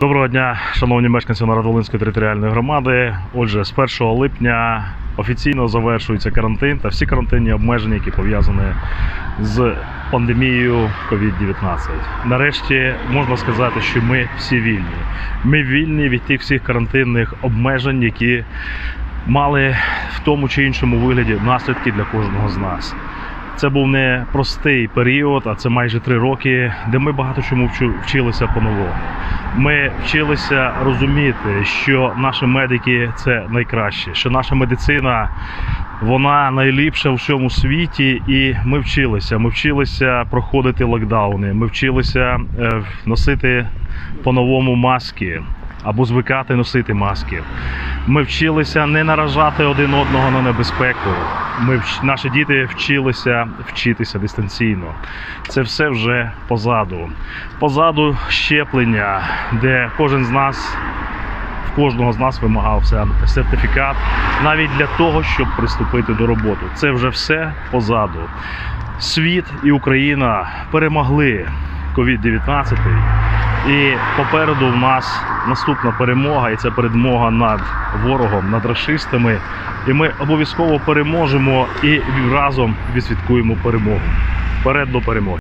Доброго дня, шановні мешканці Народолинської територіальної громади. Отже, з 1 липня офіційно завершується карантин та всі карантинні обмеження, які пов'язані з пандемією COVID-19. Нарешті можна сказати, що ми всі вільні. Ми вільні від тих всіх карантинних обмежень, які мали в тому чи іншому вигляді наслідки для кожного з нас. Це був не простий період, а це майже три роки, де ми багато чому вчилися по-новому. Ми вчилися розуміти, що наші медики це найкраще, що наша медицина вона найліпша в всьому світі, і ми вчилися. Ми вчилися проходити локдауни. Ми вчилися е, носити по-новому маски або звикати носити маски. Ми вчилися не наражати один одного на небезпеку. Ми наші діти вчилися вчитися дистанційно. Це все вже позаду. Позаду щеплення, де кожен з нас, кожного з нас вимагався сертифікат навіть для того, щоб приступити до роботи. Це вже все позаду. Світ і Україна перемогли COVID-19. І попереду в нас наступна перемога, і це перемога над ворогом, над расистами. І ми обов'язково переможемо і разом відсвяткуємо перемогу. Вперед до перемоги.